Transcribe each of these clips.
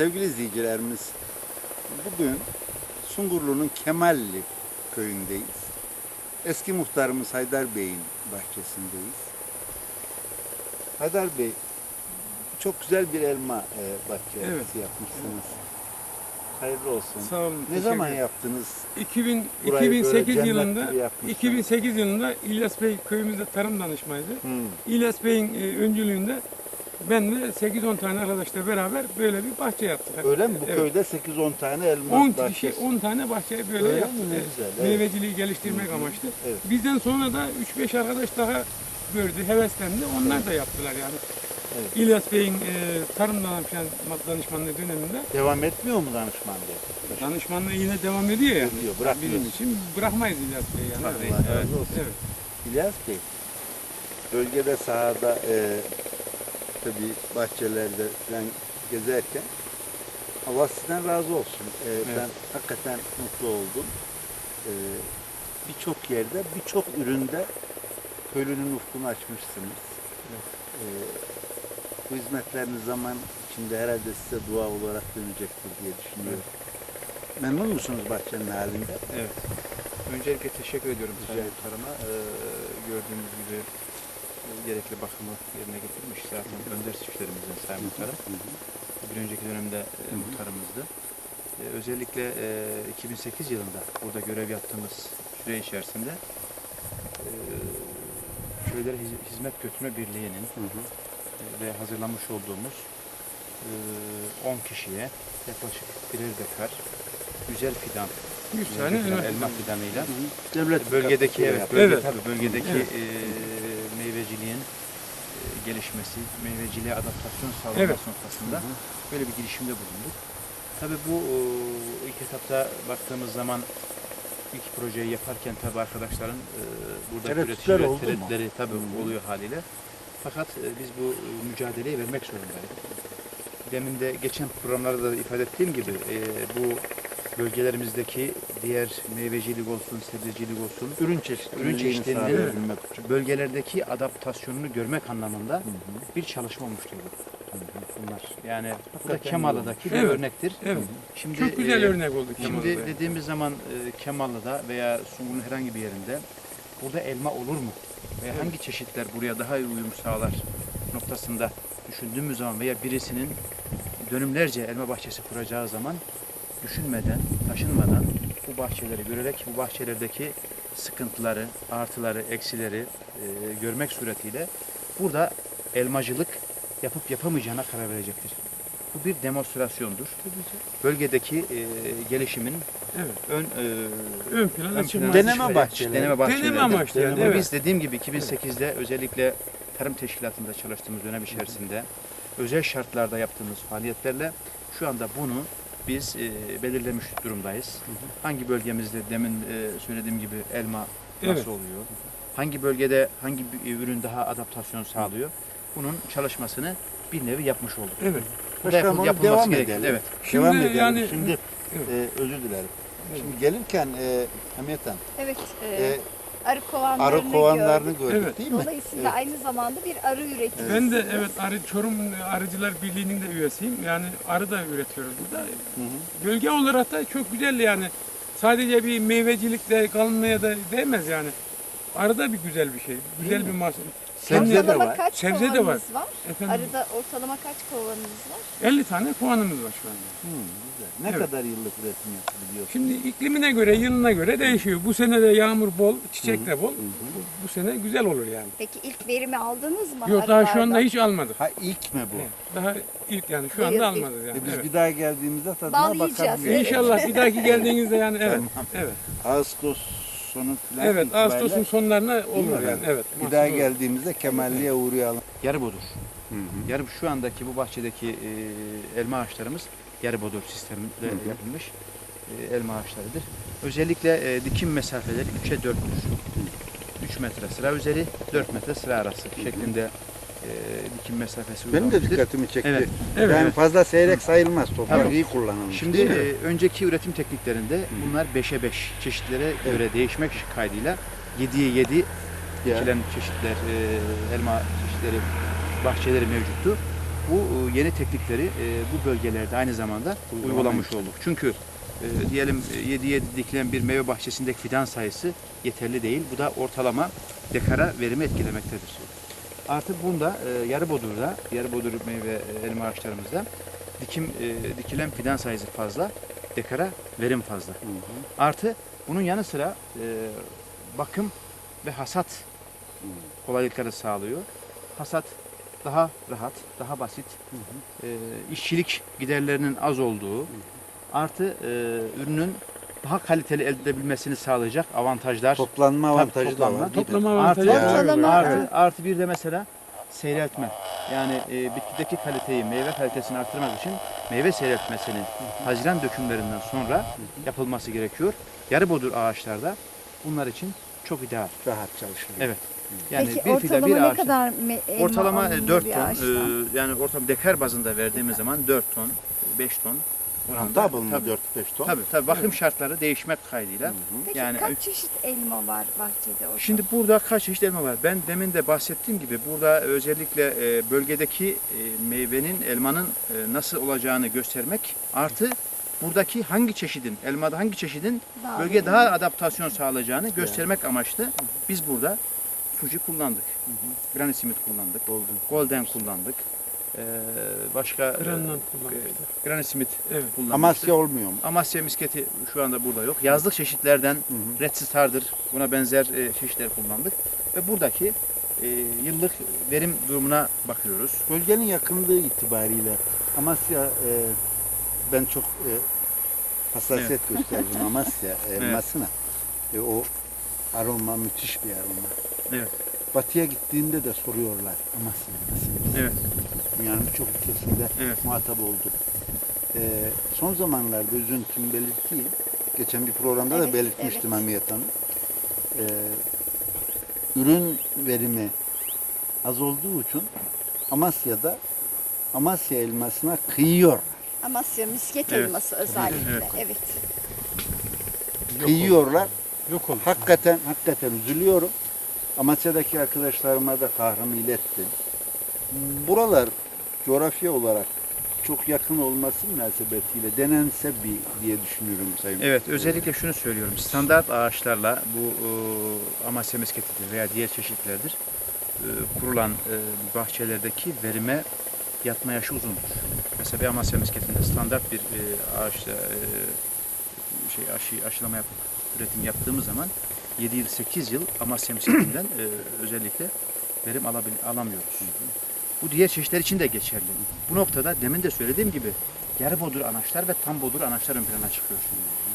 Sevgili izleyicilerimiz, bugün Sungurlu'nun Kemalli köyündeyiz. Eski muhtarımız Haydar Bey'in bahçesindeyiz. Haydar Bey, çok güzel bir elma e, bahçesi Evet. yapmışsınız. Hayırlı olsun. Sağ olun. Ne zaman yaptınız? 2000, Burayı böyle 2008 cennet yılında gibi yapmışlar. 2008 yılında İlyas Bey köyümüzde tarım danışmaydı. Hmm. İlyas Bey'in e, öncülüğünde ben ve 8-10 tane arkadaşla beraber böyle bir bahçe yaptık. Öyle mi? Bu Evet. köyde 8-10 tane elma 10 bahçesi. kişi 10 tane bahçe böyle Öyle yaptık. mi? Evet. güzel, evet. Meyveciliği geliştirmek amaçlı. Evet. Bizden sonra da 3-5 arkadaş daha gördü, heveslendi. Onlar da yaptılar yani. Evet. İlyas Bey'in e, tarım danışman, danışmanlığı döneminde Devam etmiyor mu danışman Bey? danışmanlığı yine devam ediyor yani. Ediyor, bırakmıyor. Bizim için bırakmayız İlyas Bey yani. Allah Evet. razı Evet. olsun. evet. İlyas Bey, bölgede sahada e, tabii bahçelerde falan gezerken Allah sizden razı olsun. E, Ben hakikaten mutlu oldum. E, birçok yerde, birçok üründe köylünün ufkunu açmışsınız. E, bu hizmetleriniz zaman içinde herhalde size dua olarak dönecektir diye düşünüyorum. Memnun musunuz bahçenin halinde? Evet. Öncelikle teşekkür ediyorum Sayın. Muhtarıma. Ee, gördüğünüz gibi gerekli bakımı yerine getirmiş zaten önder çiftlerimizden Sayın Muhtarım. Bir önceki dönemde e, muhtarımızdı. E, özellikle e, 2008 yılında burada görev yaptığımız süre içerisinde e, köylere hiz- hizmet götürme birliğinin Hı hı. e, ve hazırlamış olduğumuz e, 10 kişiye yaklaşık birer dekar güzel fidan 100 tane Güzel elma. fidanıyla Devlet bölgedeki evet, bölge, Evet. tabii bölgedeki Evet. e, e, gelişmesi, meyveciliğe adaptasyon sağlaması Evet. noktasında Hı hı. böyle bir girişimde bulunduk. Tabii bu e, ilk etapta baktığımız zaman ilk projeyi yaparken tabii arkadaşların e, burada Tereddütler üretici ve oldu mu? tereddütleri tabii Hı oluyor haliyle. Fakat e, biz bu mücadeleyi vermek zorundaydık. Demin de geçen programlarda da ifade ettiğim gibi bu bölgelerimizdeki diğer meyvecilik olsun, sebzecilik olsun ürün çeşitliliğini Ürün için. bölgelerdeki adaptasyonunu görmek anlamında Hı hı. bir çalışma olmuştur bu. Bunlar. Yani bu da Kemal'daki bir Evet. örnektir. Evet. Şimdi Çok güzel e, örnek oldu Kemal Şimdi dediğimiz zaman e, Kemallı'da veya Sungur'un herhangi bir yerinde burada elma olur mu? Veya hangi çeşitler buraya daha iyi uyum sağlar noktasında düşündüğümüz zaman veya birisinin dönümlerce elma bahçesi kuracağı zaman düşünmeden, taşınmadan bu bahçeleri görerek bu bahçelerdeki sıkıntıları, artıları, eksileri e, görmek suretiyle burada elmacılık yapıp yapamayacağına karar verecektir. Bu bir demonstrasyondur. Bölgedeki e, gelişimin Evet. ön e, Ön çıkması. plana Deneme bahçeleri. Deneme bahçeleri. Deneme amaçlı yani, evet. Biz dediğim gibi 2008'de özellikle tarım teşkilatında çalıştığımız dönem içerisinde özel şartlarda yaptığımız faaliyetlerle şu anda bunu biz e, belirlemiş durumdayız. Hangi bölgemizde demin e, söylediğim gibi elma nasıl Evet. oluyor? Hangi bölgede hangi bir ürün daha adaptasyon sağlıyor? Bunun çalışmasını bir nevi yapmış olduk. Evet. Başkanım yapılması devam edelim. Evet. Şimdi devam edelim. yani- Şimdi Evet. e, özür dilerim. Evet. Şimdi gelirken e, Hamiyet Hanım, Evet, e, e, arı kovanlarını, arı kovanlarını gördük. gördük Evet. değil mi? Dolayısıyla Evet. aynı zamanda bir arı üreticisi. Ben de evet Arı Çorum Arıcılar Birliği'nin de üyesiyim. Yani arı da üretiyoruz burada. Hı hı. Bölge olarak da çok güzel yani. Sadece bir meyvecilikle kalmaya da değmez yani. Arı da bir güzel bir şey. Güzel bir mahsul. Sebze de var. kaç Sebze de var. var? Efendim Arıda ortalama kaç kovanınız var? 50 tane kovanımız var şu anda. Hı, güzel. Ne Evet. kadar yıllık üretim yapabiliyorsunuz? Şimdi iklimine göre, yılına göre değişiyor. Bu sene de yağmur bol, çiçek de bol. Hı hı. Bu, bu sene güzel olur yani. Peki ilk verimi aldınız mı? Yok daha şu anda hiç almadık. Ha ilk mi bu? Evet, Daha ilk yani şu anda almadık yani. E biz Evet. bir daha geldiğimizde tadına Bal yiyeceğiz. bakabiliriz. İnşallah bir dahaki geldiğinizde yani evet. Tamam. Evet. Ağustos sonu falan Evet itibariyle Ağustos'un sonlarına olur yani. efendim? Evet. bir daha olur. geldiğimizde Kemalli'ye uğrayalım. Yarı bodur. Yarı şu andaki bu bahçedeki e, elma ağaçlarımız yarı Hı hı. yapılmış e, elma ağaçlarıdır. Özellikle e, dikim mesafeleri 3'e 4'tür. 3 metre sıra üzeri, 4 metre sıra arası şeklinde dikim mesafesi Benim de uygulamıştır. dikkatimi çekti. Evet. Evet. Yani fazla seyrek sayılmaz. Toprak Tabii. iyi kullanılmış. Şimdi değil mi? e, önceki üretim tekniklerinde bunlar 5'e 5 çeşitlere göre değişmek kaydıyla 7'ye 7 Ya. dikilen çeşitler, e, elma çeşitleri, bahçeleri mevcuttu. bu e, yeni teknikleri e, bu bölgelerde aynı zamanda Uygulamayı. uygulamış olduk. Çünkü e, diyelim 7'ye dikilen bir meyve bahçesindeki fidan sayısı yeterli değil. Bu da ortalama dekara verimi etkilemektedir. Artık bunda e, yarı bodurda, yarı bodur meyve e, elma ağaçlarımızda dikim e, dikilen fidan sayısı fazla, dekara verim fazla. Artı bunun yanı sıra e, bakım ve hasat kolaylıkları sağlıyor. Hasat daha rahat, daha basit. E, işçilik giderlerinin az olduğu, artı e, ürünün daha kaliteli elde edebilmesini sağlayacak avantajlar. Toplanma Tabii, avantajı da toplanma. var. değil mi? Toplama Artı, avantajı. Ya, Ortalama, artı, evet. artı bir de mesela seyreltme. Yani e, bitkideki kaliteyi, meyve kalitesini arttırmak için meyve seyreltmesinin Haziran dökümlerinden sonra yapılması gerekiyor. Yarı bodur ağaçlarda bunlar için çok ideal. Rahat çalışılıyor. Evet. Yani Peki bir fide ortalama bir ne kadar me- elma Ortalama alınıyor 4 bir ton, ağaçtan? e, yani ortalama dekar bazında verdiğimiz zaman 4 ton, 5 ton oranda. Double mı Tabii, 4-5 ton? tabii, tabii. Bakım şartları değişmek kaydıyla. Peki yani- kaç çeşit elma var bahçede orada? Şimdi burada kaç çeşit elma var? Ben demin de bahsettiğim gibi burada özellikle e, bölgedeki e, meyvenin, elmanın e, nasıl olacağını göstermek artı buradaki hangi çeşidin, elmada hangi çeşidin Daha bölgeye daha adaptasyon sağlayacağını göstermek amaçlı biz burada Fuji kullandık. Granny Smith kullandık. Oldu. Golden kullandık. Ee, başka Granland e, kullanmışlar. Granny Smith Evet. kullanmıştık. Amasya olmuyor mu? Amasya misketi şu anda burada yok. Yazlık çeşitlerden Hı hı. Red Star'dır. Buna benzer e, çeşitler kullandık. Ve buradaki e, yıllık verim durumuna bakıyoruz. Bölgenin yakınlığı itibariyle Amasya e, ben çok e, hassasiyet gösterdim Amasya elmasına. E, o aroma müthiş bir aroma. Evet. Batıya gittiğinde de soruyorlar Amasya elması. Evet. Dünyanın birçok ülkesinde Evet. muhatap oldum. E, son zamanlarda üzüntüm belirttiği, geçen bir programda da Evet, belirtmiştim evet. Hamiyet Hanım. E, ürün verimi az olduğu için Amasya'da Amasya elmasına kıyıyor. Amasya misket Evet. elması özellikle. Evet. Evet. Kıyıyorlar. Yok oldu. Hakikaten hakikaten üzülüyorum. Amasya'daki arkadaşlarıma da kahrımı ilettim. Buralar coğrafya olarak çok yakın olması münasebetiyle denense bir diye düşünüyorum Sayın. Evet, özellikle şunu söylüyorum. Standart ağaçlarla bu e, Amasya misketidir veya diğer çeşitlerdir. e, kurulan e, bahçelerdeki verime yatma yaşı uzundur. Mesela bir Amasya misketinde standart bir e, ağaçta e, şey aşı, aşılama yapıp üretim yaptığımız zaman 7 yıl 8 yıl Amasya misketinden e, özellikle verim alabil, alamıyoruz. Bu diğer çeşitler için de geçerli. Bu noktada demin de söylediğim gibi yarı bodur anaçlar ve tam bodur anaçlar ön plana çıkıyor.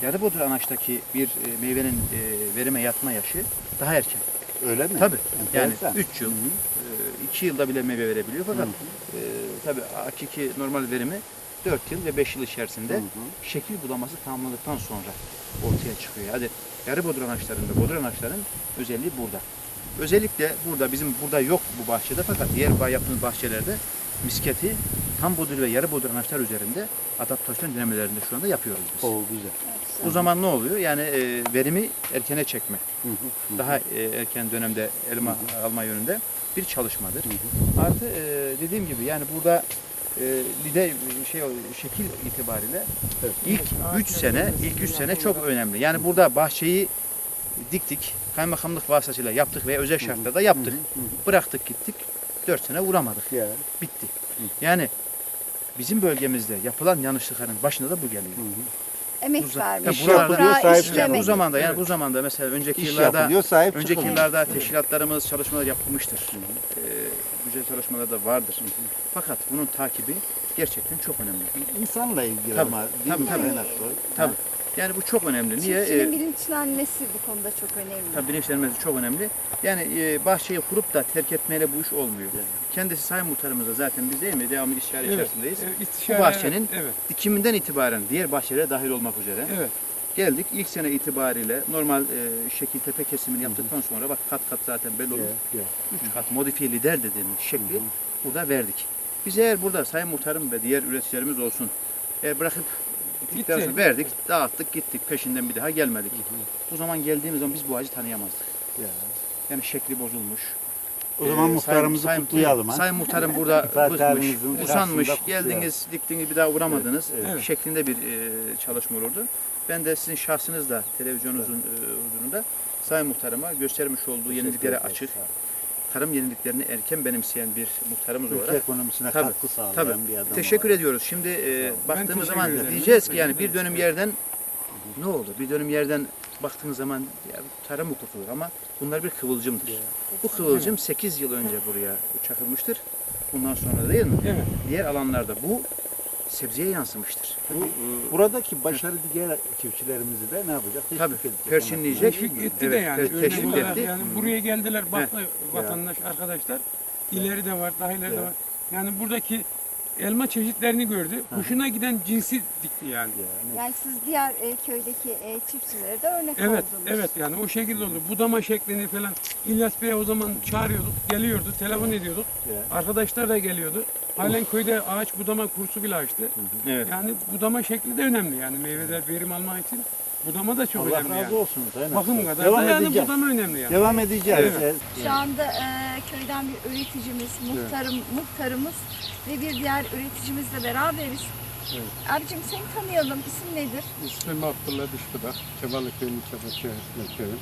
Yarı bodur anaçtaki bir e, meyvenin e, verime yatma yaşı daha erken. Öyle mi? Tabii. Yani Enteresan. 3 yıl, 2 yılda bile meyve verebiliyor fakat e, tabii hakiki normal verimi 4 yıl ve 5 yıl içerisinde Hı hı. şekil bulaması tamamladıktan sonra ortaya çıkıyor. Hadi yarı bodur anaçların ve bodur anaçların özelliği burada. Özellikle burada bizim burada yok bu bahçede fakat diğer yaptığımız bahçelerde misketi tam bodur ve yarı bodur anaçlar üzerinde adaptasyon denemelerinde şu anda yapıyoruz biz. O güzel. Bu zaman ne oluyor? Yani e, verimi erkene çekme. Hı hı, hı. Daha e, erken dönemde elma alma yönünde bir çalışmadır. Hı hı. Artı e, dediğim gibi yani burada e, lide şey şekil itibariyle Evet. ilk 3 sene ilk 3 sene çok önemli. Yani burada bahçeyi diktik. Kaymakamlık vasıtasıyla yaptık veya özel şartlarda yaptık. Hı hı, hı Bıraktık gittik. 4 sene vuramadık. hı. Ya. Bitti. Yani bizim bölgemizde yapılan yanlışlıkların başında da bu geliyor. Hı hı. Emek vermiş. Ya buralarda- toprağa sahip çıkalım. Bu zamanda yani Evet. bu zamanda mesela önceki İş yıllarda yapılıyor, sahip önceki çıkılıyor. yıllarda teşkilatlarımız çalışmalar yapılmıştır. Ee, güzel çalışmalar da vardır. Fakat bunun takibi gerçekten çok önemli. İnsanla ilgili Tabii, ama değil tabii, mi? tabii. Tabii. Yani bu çok önemli. Niye? Çiftçinin Ee, bilinçlenmesi bu konuda çok önemli. Tabii bilinçlenmesi çok önemli. Yani e, bahçeyi kurup da terk etmeyle bu iş olmuyor. Kendisi sayın muhtarımız da zaten biz değil mi? Devamlı istişare Evet. içerisindeyiz. Evet, istişare- Bu bahçenin- Evet. Dikiminden itibaren diğer bahçelere dahil olmak üzere Evet. Geldik. İlk sene itibariyle normal e, şekil tepe kesimini yaptıktan sonra bak kat kat zaten belli olur. Ya. Üç kat modifiye lider dediğimiz şekli burada verdik. Biz eğer burada sayın muhtarım ve diğer üreticilerimiz olsun eğer bırakıp gittikten sonra verdik, dağıttık, gittik. Peşinden bir daha gelmedik. Bu zaman geldiğimiz zaman biz bu ağacı tanıyamazdık. Ya. Yani şekli bozulmuş, O zaman Ee, muhtarımızı sayın- kutlayalım, ha? Sayın muhtarım burada bıkmış, usanmış, kutlayalım. geldiniz, diktiniz bir daha uğramadınız Evet. şeklinde bir e, çalışma olurdu. Ben de sizin şahsınızla televizyonunuzun e, huzurunda Sayın Muhtarıma göstermiş olduğu yeniliklere açık, tarım yeniliklerini erken benimseyen bir muhtarımız Ülke olarak ekonomisine Tabii, katkı sağlayan Tabii. bir adam. Teşekkür olarak. ediyoruz. Şimdi e, baktığımız zaman ederim. diyeceğiz ki yani bir dönüm yerden ne oldu? Bir dönüm yerden baktığınız zaman ya, tarım hukukudur ama bunlar bir kıvılcımdır. Bu kıvılcım 8 yıl önce buraya çakılmıştır. Bundan sonra değil mi? Evet. Diğer alanlarda bu sebzeye yansımıştır. Bu e, Buradaki başarılı diğer çiftçilerimizi de ne yapacak? Teşvik Tabii, edecek. perçinleyecek. Teşvik etti de Evet, yani. evet, Örnek teşvik etti. Yani buraya geldiler baktı vatandaş arkadaşlar. İleri de var, daha ileri de Evet. var. Yani buradaki elma çeşitlerini gördü. Hoşuna giden cinsi dikti yani. Yani. Yani siz diğer e, köydeki e, çiftçilere de örnek Evet, oldunuz. evet yani o şekilde oldu. Budama şeklini falan İlyas Bey'e o zaman çağırıyorduk, geliyordu, telefon ediyorduk. Ya. Arkadaşlar da geliyordu. Halen köyde ağaç budama kursu bile açtı. evet. Yani budama şekli de önemli yani meyveler verim almak için. Budama da çok Allah önemli razı yani. olsun. Sayın Bakım Aksoy. kadar Devam da yani edeceğiz. budama önemli yani. Devam edeceğiz. Evet. Şu anda e, köyden bir üreticimiz, muhtarım, muhtarımız ve bir diğer üreticimizle beraberiz. Abicim seni tanıyalım. İsim nedir? İsmim Abdullah Dişbudak. Kebalı köyünün Kebalı köyüm.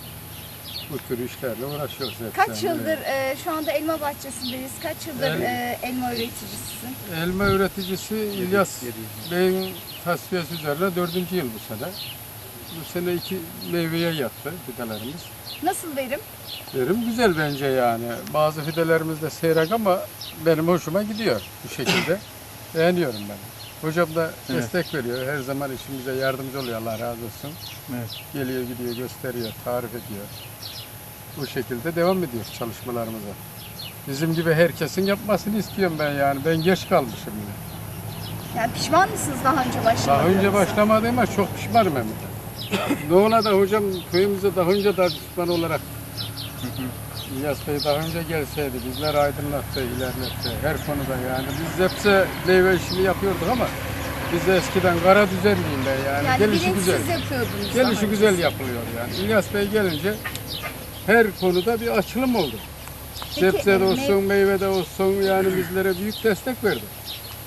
Bu tür işlerle uğraşıyoruz hep. Kaç yani. yıldır e, şu anda elma bahçesindeyiz. Kaç yıldır El- e, elma üreticisisin? Elma üreticisi İlyas Bey'in tasfiyesi üzerine dördüncü yıl bu sene. Bu sene iki meyveye yattı fidelerimiz. Nasıl verim? Verim güzel bence yani. Bazı fidelerimiz de seyrek ama benim hoşuma gidiyor bu şekilde. Beğeniyorum ben. Hocam da destek veriyor. Her zaman işimize yardımcı oluyor. Allah razı olsun. Evet. Geliyor gidiyor gösteriyor, tarif ediyor. Bu şekilde devam ediyoruz çalışmalarımıza. Bizim gibi herkesin yapmasını istiyorum ben yani. Ben geç kalmışım yine. Yani pişman mısınız daha önce başlamadığınızda? Daha önce başlamadığıma çok pişmanım hem de. Doğuna da hocam köyümüze daha önce pişman olarak İlyas Bey daha önce gelseydi, bizler aydınlattı, ilerletti. Her konuda yani. Biz hepsi meyve işini yapıyorduk ama biz de eskiden kara düzenliyim ben yani. Yani Gelişi güzel. yapıyordunuz. Gelişi güzel yapılıyor yani. İlyas Bey gelince her konuda bir açılım oldu. Peki, Sebzede e, olsun, meyvede olsun yani bizlere büyük destek verdi.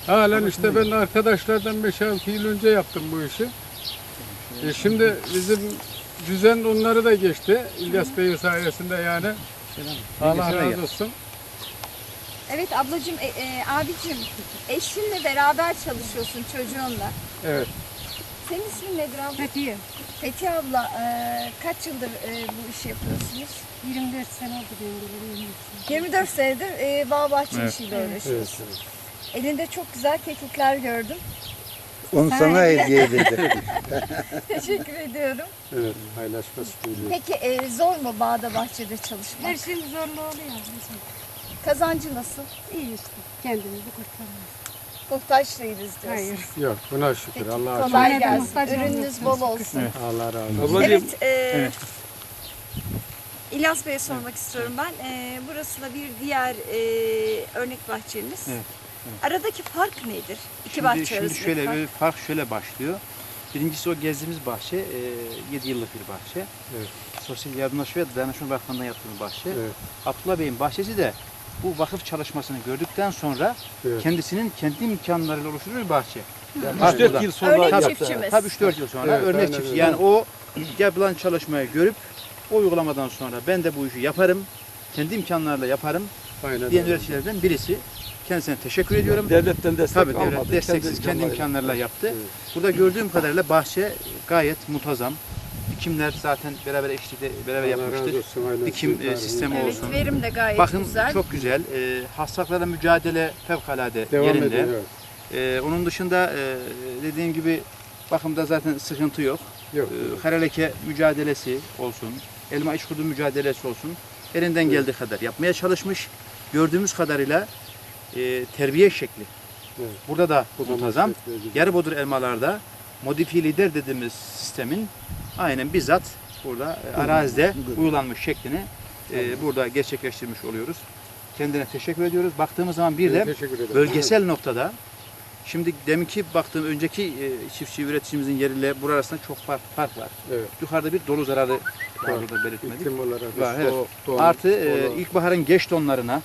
Halen işte ben arkadaşlardan 5-6 yıl önce yaptım bu işi. E şimdi bizim düzen onları da geçti. İlyas Bey'in sayesinde yani. Allah razı olsun. Evet ablacığım, e, e, abicim eşinle beraber çalışıyorsun çocuğunla. Evet. Senin ismin nedir abla? Fethiye. Fethi abla e, kaç yıldır e, bu işi yapıyorsunuz? 24 sene oldu benim böyle 24 sene. 24 senedir e, bağ bahçe Evet. işiyle Evet. uğraşıyorsun. Elinde çok güzel kekikler gördüm. Onu sana hediye edeceğim. Teşekkür ediyorum. Evet. Paylaşması duyuluyor. Peki e, zor mu bağda bahçede çalışmak? Her şeyin zorlu oluyor. bizim. Kazancı nasıl? İyi işte. Kendimizi kurtarıyoruz. Muhtaç değiliz diyorsun. Hayır. Yok buna şükür. Allah'a şükür. kolay Yine de gelsin. muhtaç Ürününüz bol olsun. Evet. Allah razı olsun. Ablacığım, Evet, e, Evet. İlyas Bey'e sormak istiyorum ben. E, burası da bir diğer e, örnek bahçemiz. Evet, Aradaki fark nedir? İki Şimdi, bahçe şimdi arasındaki şöyle fark. bir fark şöyle başlıyor. Birincisi o gezdiğimiz bahçe 7 yıllık bir bahçe. Evet. Sosyal Yardımlaşma ve Dayanışma Vakfı'ndan yaptığımız bahçe. Evet. Abdullah Bey'in bahçesi de bu vakıf çalışmasını gördükten sonra Evet. kendisinin kendi imkanlarıyla oluşturduğu bir bahçe. Yani Bak 3-4 burada. yıl sonra Örnek yaptı. çiftçimiz. Tabii 3-4 yıl sonra Evet, örnek çiftçi. öyle. Yani o yapılan çalışmayı görüp o uygulamadan sonra ben de bu işi yaparım. Kendi imkanlarla yaparım Aynen diyen öyle. üreticilerden birisi. Kendisine teşekkür ediyorum. Devletten destek Tabii almadı. devlet desteksiz kendi imkanlarıyla yaptı. Burada gördüğüm kadarıyla bahçe gayet muntazam. Dikimler zaten beraber eşlikte beraber yapmıştık. Dikim e, sistemi Evet, olsun. verim de gayet Bakım güzel. çok güzel. E, hastalıklarla mücadele fevkalade Devam yerinde. ediyor. E, onun dışında e, dediğim gibi bakımda zaten sıkıntı yok. Yok. E, kara leke mücadelesi olsun, elma iç kudu mücadelesi olsun. Elinden geldiği kadar yapmaya çalışmış. Gördüğümüz kadarıyla e, terbiye şekli. Evet. Burada da muntazam. Yarı bodur elmalarda modifiye lider dediğimiz sistemin aynen bizzat burada e, arazide uygulanmış şeklini e, burada gerçekleştirmiş oluyoruz. Kendine teşekkür ediyoruz. Baktığımız zaman bir de bölgesel noktada şimdi deminki baktığım önceki e, çiftçi üreticimizin yeriyle burası arasında çok fark, fark var. Evet. Yukarıda bir dolu zararı Daha burada belirtmedik. İklim olarak Var, evet. don, Artı e, dolu. ilkbaharın geç donlarına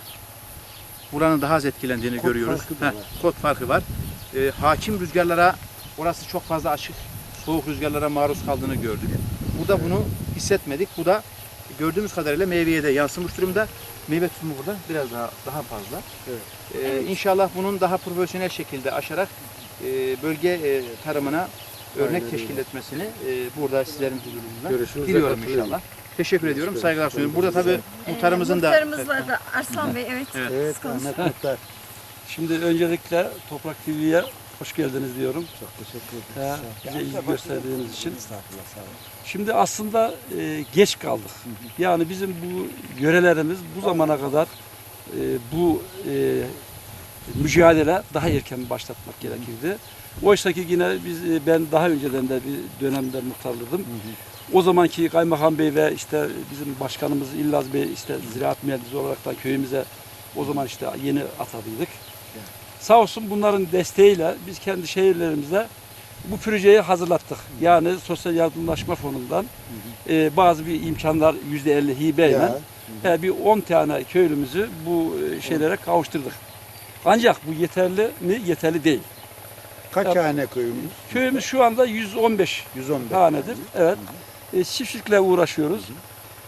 buranın daha az etkilendiğini Kod görüyoruz. farkı Heh, kod farkı var. E, hakim rüzgarlara orası çok fazla açık. Soğuk rüzgarlara maruz kaldığını gördük. Burada bunu hissetmedik. Bu da gördüğümüz kadarıyla meyveye de yansımış durumda. Meyve tutumu burada biraz daha daha fazla. Evet. E, İnşallah bunun daha profesyonel şekilde aşarak e, bölge e, tarımına örnek Aynen teşkil öyle. etmesini e, burada sizlerin huzurunda diliyorum inşallah. Teşekkür ediyorum. Saygılar sunuyorum. Burada tabii Ee, muhtarımızın da Muhtarımız var da Arslan Bey evet. Evet. Ahmet Muhtar. Şimdi öncelikle Toprak TV'ye hoş geldiniz diyorum. Çok teşekkür He, ederim. bize ilgi gösterdiğiniz için. Estağfurullah sağ olun. Şimdi aslında e, geç kaldık. Yani bizim bu yörelerimiz bu zamana kadar e, bu e, mücadele daha erken başlatmak gerekirdi. Oysa ki yine biz e, ben daha önceden de bir dönemde muhtarladım. O zamanki kaymakam bey ve işte bizim başkanımız İllaz Bey işte ziraat mühendisi olarak da köyümüze o zaman işte yeni atadıydık. Sağ olsun bunların desteğiyle biz kendi şehirlerimizde bu projeyi hazırlattık. Yani sosyal yardımlaşma fonundan e, bazı bir imkanlar yüzde elli hibeyle e, bir 10 tane köylümüzü bu e, şeylere kavuşturduk. Ancak bu yeterli mi? Yeterli değil. Kaç hane köyümüz? Köyümüz şu anda 115 115. hanedir. Evet. E, çiftçilikle uğraşıyoruz.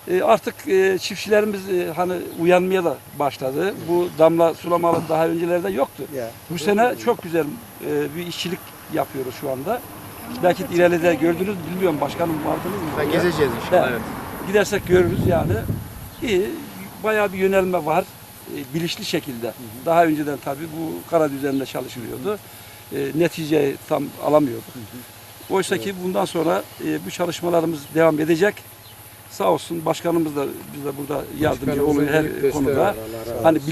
E, artık e, çiftçilerimiz e, hani uyanmaya da başladı. Bu damla sulamalı daha öncelerde yoktu. Ya. Bu sene çok güzel e, bir işçilik yapıyoruz şu anda. Belki ileride gördünüz bilmiyorum başkanım vardınız mı? Ben gezeceğiz inşallah. Evet. Gidersek görürüz yani. İyi, bayağı bir yönelme var. E, bilinçli şekilde. Daha önceden tabii bu kara düzenle çalışılıyordu. E, neticeyi tam alamıyorduk. Oysa ki bundan sonra e, bu çalışmalarımız devam edecek. Sağ olsun başkanımız da bize burada yardımcı Başkanımızın oluyor her büyük desteği konuda. var, Allah razı Hani olsun.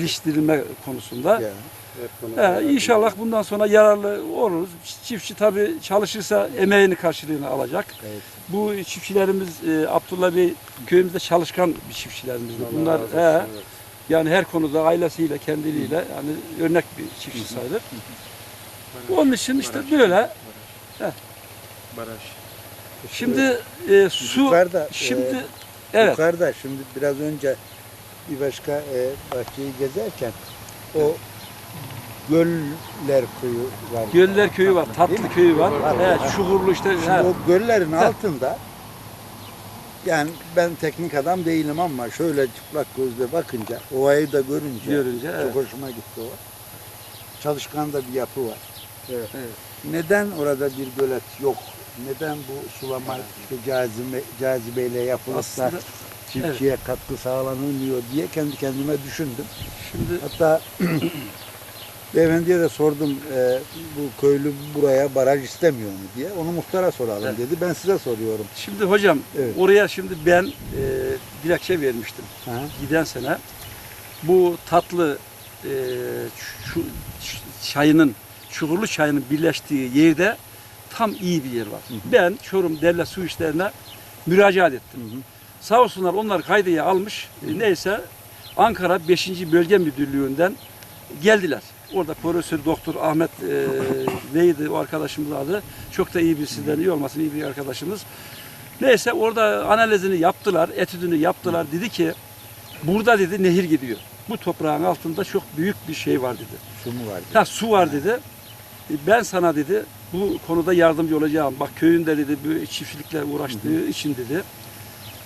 konusunda. Ya. Her konuda. He, inşallah bundan sonra yararlı oluruz. Çiftçi tabii çalışırsa emeğini karşılığını alacak. Evet. Bu çiftçilerimiz e, Abdullah Bey köyümüzde çalışkan bir çiftçilerimiz. Allah Bunlar razı olsun, he, evet. yani her konuda ailesiyle, kendiliğiyle yani örnek bir çiftçi sayılır. Onun için işte böyle. Baraj. Şimdi e, su Yukarıda, şimdi e, evet Yukarıda şimdi biraz önce bir başka e, bahçeyi gezerken o Göller köyü var. Göller köyü var, Değil Tatlı mi? köyü var. Var, Evet, var. Çukurlu işte. Şimdi he. o göllerin Heh. altında yani ben teknik adam değilim ama şöyle çıplak gözle bakınca, ovayı da görünce, Görünce, evet. çok hoşuma gitti o. Çalışkan da bir yapı var. Evet. Neden orada bir gölet yok? Neden bu sulama işte cazibe, cazibeyle yapılıp da Aslında çiftçiye katkı sağlanılmıyor diye kendi kendime düşündüm. şimdi Hatta beyefendiye de sordum e, bu köylü buraya baraj istemiyor mu diye. Onu muhtara soralım Evet. dedi. Ben size soruyorum. şimdi hocam Evet. oraya şimdi ben e, dilekçe vermiştim. Ha? giden sene bu tatlı e, şu- çayının Çukurlu çayının birleştiği yerde tam iyi bir yer var. Ben Çorum Devlet Su İşleri'ne müracaat ettim. Sağ olsunlar onlar kaydıya almış. E, neyse Ankara 5. Bölge Müdürlüğü'nden geldiler. Orada Profesör Doktor Ahmet e, neydi o arkadaşımız adı. Çok da iyi bir sizden iyi olmasın iyi bir arkadaşımız. Neyse orada analizini yaptılar, etüdünü yaptılar. Dedi ki burada dedi nehir gidiyor. Bu toprağın altında çok büyük bir şey var dedi. Su mu var? Ha su var dedi. E, Ben sana dedi bu konuda yardımcı olacağım. Bak köyünde dedi bu çiftçilikle uğraştığı için dedi.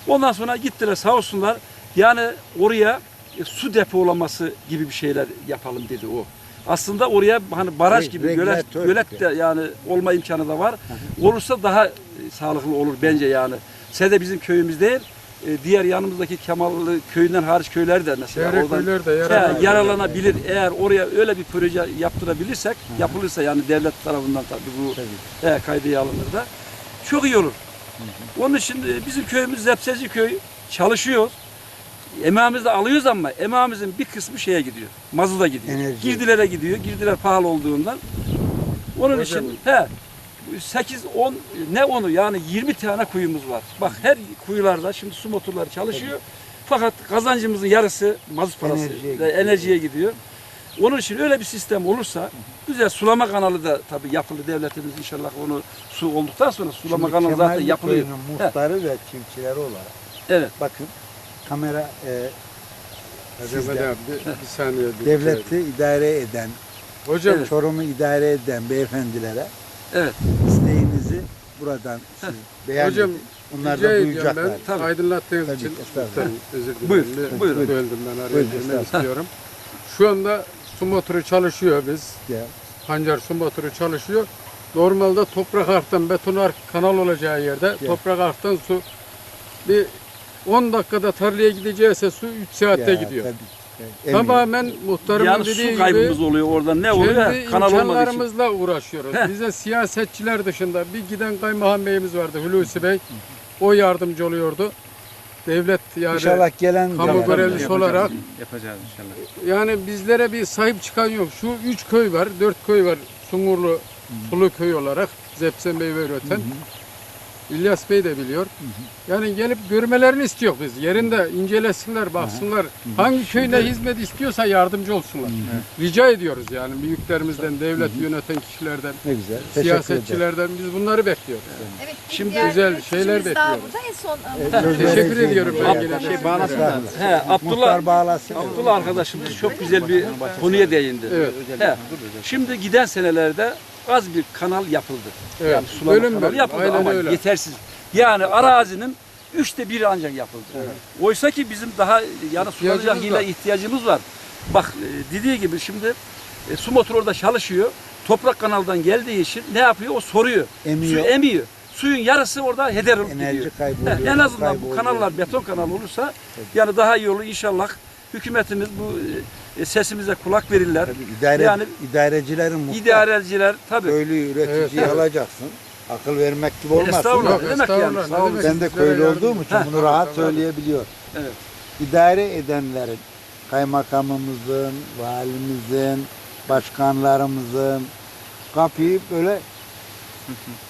Ondan sonra gittiler sağ olsunlar. Yani oraya e, su depolaması gibi bir şeyler yapalım dedi o. Aslında oraya hani baraj gibi gölet, gölet de yani olma imkanı da var. Olursa daha sağlıklı olur bence yani. Sede bizim köyümüz değil. E, Diğer yanımızdaki Kemallı köyünden hariç köyler de mesela Çevre oradan köyler de He, yararlanıyor. yararlanabilir. Eğer oraya öyle bir proje yaptırabilirsek, yapılırsa yani devlet tarafından tabii bu Tabii. he, kaydıya alınır da çok iyi olur. Onun için e, bizim köyümüz Zepseci köy çalışıyor. Emeğimizi de alıyoruz ama emeğimizin bir kısmı şeye gidiyor. Mazuda gidiyor. Enerji. Girdilere gidiyor. Girdiler pahalı olduğundan. Onun için he 8 10 ne onu yani 20 tane kuyumuz var. Bak her kuyularda şimdi su motorları çalışıyor. Fakat kazancımızın yarısı mazot parası Enerjiye enerjiye, gidiyor. enerjiye gidiyor. Onun için öyle bir sistem olursa güzel sulama kanalı da tabii yapıldı devletimiz inşallah onu su olduktan sonra sulama Şimdi kanalı zaten Kemalli yapılıyor. He. muhtarı ve çiftçileri olarak Evet. Bakın kamera e, Hadi Sizde. Mehmet abi bir, bir saniye. bir devleti idare eden, Hocam Evet. Çorum'u idare eden beyefendilere Evet. isteğinizi buradan siz beyan Hocam. Onlar da duyacaklar. ben Tabii. aydınlattığınız Tabii, için lütfen özür dilerim. Buyur, Bir- buyurun. Böldüm ben araya Buyurun, girmek istiyorum. Şu anda su motoru çalışıyor biz. Ya. Pancar su motoru çalışıyor. Normalde toprak arttan beton ark kanal olacağı yerde toprak arttan su bir 10 dakikada tarlaya gideceğse su 3 saatte Ya, gidiyor. tabii. Evet, Tamamen muhtarımın Yani dediği su kaybımız gibi oluyor orada. Ne oluyor? kendi Kanal olmadığı için. imkanlarımızla uğraşıyoruz. Heh. Bize siyasetçiler dışında bir giden kaymakam beyimiz vardı Hulusi Bey. O yardımcı oluyordu. Devlet yani İnşallah gelen Kamu görevlisi Yapacağız, olarak yapacağız inşallah. yani bizlere bir sahip çıkan yok. Şu üç köy var, dört köy var. Sungurlu, Sulu köy olarak Zepsen Bey ve öten. İlyas Bey de biliyor. Yani gelip görmelerini istiyor biz. Yerinde incelesinler, baksınlar. Hangi köy ne hizmet istiyorsa yardımcı olsunlar. Rica ediyoruz yani büyüklerimizden, devlet yöneten kişilerden, Ne güzel. Siyasetçilerden biz bunları bekliyoruz. Evet, bir Şimdi güzel şeyler daha bekliyoruz. burada. En son Teşekkür ediyorum ben yine. Şey bağlasınlar. He, Abdullah, bağlasın. Abdullah arkadaşımız çok güzel bir konuya değindi. Evet. He. Şimdi giden senelerde az bir kanal yapıldı. Evet. Yani sulama Bölüm kanalı bölüm. yapıldı Aynen ama öyle. yetersiz. Yani arazinin üçte biri ancak yapıldı. Oysa ki bizim daha yani sulanacak yine ihtiyacımız var. Bak e, dediği gibi şimdi e, su motoru orada çalışıyor. Toprak kanaldan geldiği için ne yapıyor? O soruyor. Emiyor. Su emiyor. Suyun yarısı orada heder olup Enerji gidiyor. kaybı He, oluyor, en azından bu kayboluyor. kanallar beton kanal olursa yani daha iyi olur inşallah. Hükümetimiz bu e, sesimize kulak verirler. Tabii idare, Yani idarecilerin muhtar. İdareciler tabii. Köylü üreticiyi Evet. alacaksın. Akıl vermek gibi olmasın. Estağfurullah. Yok, demek yani? estağfurullah, Sağ olun. demek? Ben de köylü olduğum için bunu rahat söyleyebiliyor. Evet. İdare edenlerin, kaymakamımızın, valimizin, başkanlarımızın kapıyı böyle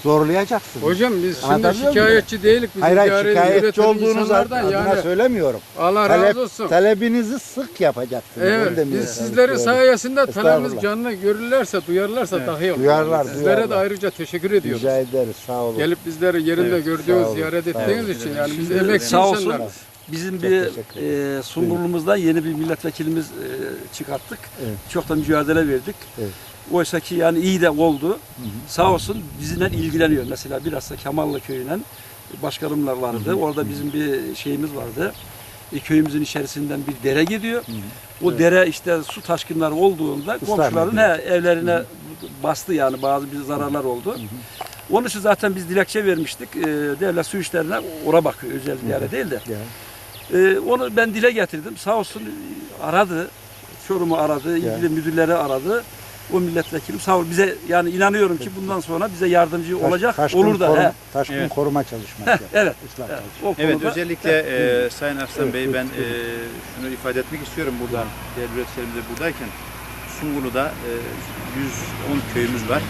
zorlayacaksın. Hocam biz şimdi Anlatabiliyor şikayetçi değilik. Biz hayır hayır idare şikayetçi yöneten olduğunuz insanlardan adına yani. söylemiyorum. Allah Talep, razı olsun. talebinizi sık yapacaksınız. Evet, Onu demeye biz sizlerin çalışıyorum. sayesinde talebimiz Estağfurullah. canlı görürlerse, duyarlarsa daha iyi olur. Duyarlar, Sizlere duyarlar. de ayrıca teşekkür ediyoruz. Rica ederiz sağ olun. Gelip bizleri yerinde gördüğünüz, olun, ziyaret sağ ettiğiniz için yani biz Şimdi sağ olsun. insanlarız. Bizim Çok bir teşekkür e, Sungurlu'muzdan yeni bir milletvekilimiz e, çıkarttık. Evet. Çok da mücadele verdik. Evet. Oysa ki yani iyi de oldu. Sağ olsun bizimle ilgileniyor. Mesela bilhassa Kemallı köyünden başkanımlar vardı. Orada bizim bir şeyimiz vardı. E, köyümüzün içerisinden bir dere gidiyor. O dere işte su taşkınları olduğunda Islar komşuların he, evlerine bastı yani bazı bir zararlar oldu. Onun için zaten biz dilekçe vermiştik. E, devlet su işlerine ora bakıyor özel bir yere değil de. Ya. Ee, onu ben dile getirdim. Sağ olsun e, aradı. Çorum'u aradı, ilgili müdürleri aradı. O milletvekilim sağ ol bize yani inanıyorum ki bundan sonra bize yardımcı Taş- olacak. taşkın olur da. koruma, he. taşkın Evet. koruma çalışması. Evet. Islah Evet, çalışması. Evet konuda- özellikle e, Sayın Arslan Bey ben e, şunu ifade etmek istiyorum burada değerli üreticilerimiz de buradayken Sungurlu'da e, 110 köyümüz var.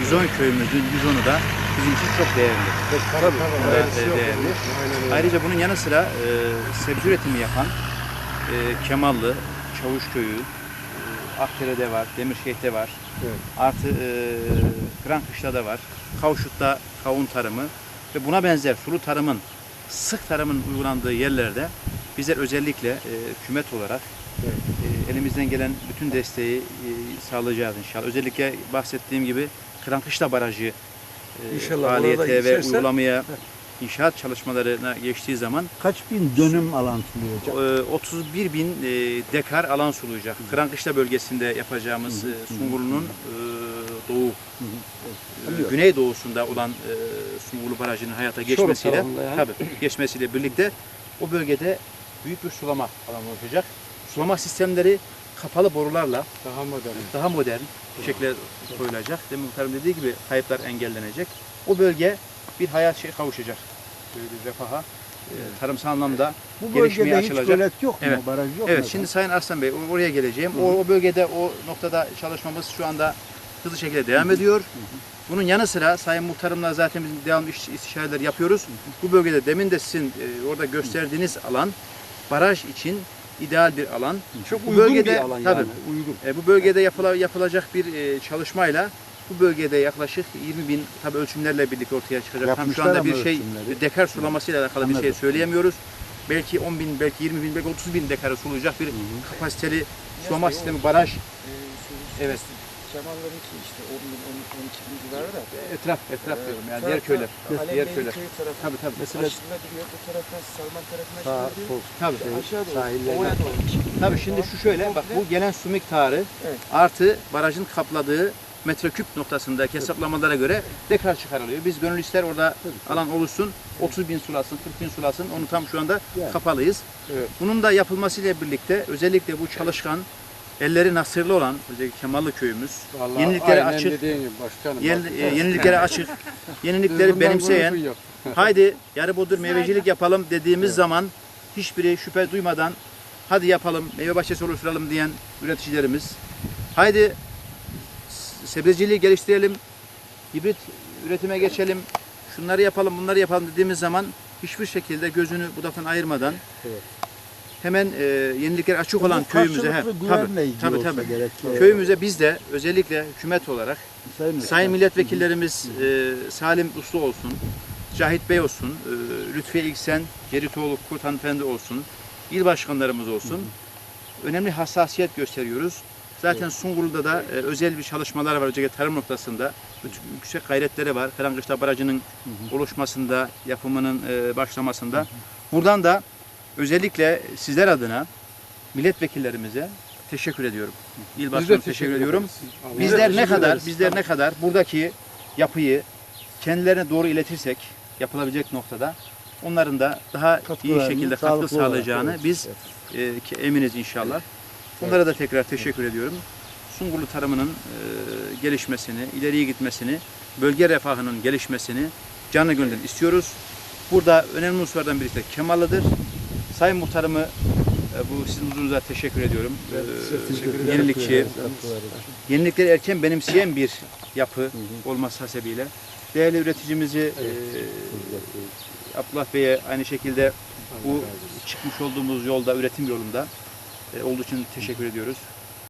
110 köyümüzün 110'u da bizim için çok değerli. Bu da, e, değerli. Ayrıca bunun yanı sıra e, sebze üretimi yapan e, Kemallı, Çavuşköy'ü, Akdere'de var, Demirşehir'de var. Evet. Artı e, Kırankışla'da var. Kavşut'ta kavun tarımı ve buna benzer sulu tarımın, sık tarımın uygulandığı yerlerde bizler özellikle e, kümet olarak e, elimizden gelen bütün desteği e, sağlayacağız inşallah. Özellikle bahsettiğim gibi Kırankışla Barajı e, İnşallah faaliyete ve uygulamaya inşaat çalışmalarına geçtiği zaman Kaç bin dönüm alan sulayacak? e, 31 bin e, dekar alan sulayacak. Kırankışla bölgesinde yapacağımız e, Sungurlu'nun e, doğu, e, güney doğusunda olan e, Sungurlu Barajı'nın hayata geçmesiyle, yani. tabii, geçmesiyle birlikte o bölgede büyük bir sulama alanı oluşacak. Sulama sistemleri kapalı borularla Daha modern. daha modern şekle koyulacak. Demin muhtarım dediği gibi kayıplar engellenecek. O bölge bir hayat şey kavuşacak. Böyle bir refaha. e, Tarımsal anlamda Bu gelişmeye bölgede hiç açılacak. gölet yok mu? Evet. Baraj yok Evet mu? şimdi Sayın Arslan Bey or- oraya geleceğim. O, o bölgede o noktada çalışmamız şu anda hızlı şekilde devam ediyor. Bunun yanı sıra Sayın Muhtarımla zaten biz devamlı iş, istişareler yapıyoruz. Bu bölgede demin de sizin e, orada gösterdiğiniz alan baraj için ideal bir alan. Çok Bu uygun bölgede bir alan tabii, yani. Uygun. e, bu bölgede yapıla, yapılacak bir e, çalışmayla bu bölgede yaklaşık 20 bin tabi ölçümlerle birlikte ortaya çıkacak. Tam şu anda bir şey ölçümleri. dekar sulamasıyla alakalı bir şey Anladım. söyleyemiyoruz. belki 10 bin, belki 20 bin, belki 30 bin dekara sulayacak bir kapasiteli sulama sistemi, baraj. Evet. Kemal'larınki işte 10 bin, 12 bin civarı da. Etraf, etraf diyorum yani diğer köyler. Diğer köyler. tarafı. Tabii tabii. Mesela aşırıda gidiyor bu taraftan Salman tarafına Sağ, gidiyor. sol, Tabii. Aşağı doğru. sahillerine Oraya doğru. Tabii şimdi şu şöyle bak bu gelen su miktarı Evet. artı barajın kapladığı metreküp noktasındaki hesaplamalara göre tekrar çıkarılıyor. Biz gönül ister orada alan oluşsun 30 bin sulasın 40 bin sulasın onu tam şu anda kapalıyız. Evet. Bunun da yapılmasıyla birlikte özellikle bu çalışkan elleri nasırlı olan özellikle Kemallı köyümüz Vallahi yeniliklere açık, gibi başkanım. Bak, e, yeniliklere açık, yenilikleri benimseyen haydi yarı bodur meyvecilik yapalım dediğimiz zaman hiçbiri şüphe duymadan hadi yapalım meyve bahçesi oluşturalım diyen üreticilerimiz haydi sebzeciliği geliştirelim hibrit üretime geçelim şunları yapalım bunları yapalım dediğimiz zaman hiçbir şekilde gözünü budaktan ayırmadan Evet. hemen e, yeniliklere açık olan Bu köyümüze he, tabii, tabii, tabii. gerek. köyümüze biz de özellikle hükümet olarak Sayın, Sayın milletvekillerimiz e, Salim Uslu olsun, Cahit Bey olsun, e, Lütfiye İlksen, Ceritoğlu Kurt Hanımefendi olsun, il başkanlarımız olsun. Önemli hassasiyet gösteriyoruz. Zaten Sungurlu'da da e, özel bir çalışmalar var özellikle tarım noktasında. Yüksek gayretleri var. Karangışta Barajı'nın oluşmasında, yapımının e, başlamasında. Buradan da özellikle sizler adına milletvekillerimize teşekkür ediyorum. İl Biz de başkanı teşekkür ediyorum. ederiz. Bizler ne kadar bizler ne kadar buradaki yapıyı kendilerine doğru iletirsek yapılabilecek noktada onların da daha iyi şekilde katkı sağlayacağını biz e, eminiz inşallah. Onlara da tekrar teşekkür ediyorum. Sungurlu tarımının e, gelişmesini, ileriye gitmesini, bölge refahının gelişmesini canı gönülden istiyoruz. Burada önemli unsurlardan birisi de Kemallı'dır. Sayın Muhtarımı e, bu sizin huzurunuza teşekkür ediyorum. E, yenilikçi, yenilikleri erken benimseyen bir yapı olması hasebiyle değerli üreticimizi e, Abdullah Bey'e aynı şekilde bu çıkmış olduğumuz yolda, üretim yolunda olduğu için teşekkür ediyoruz.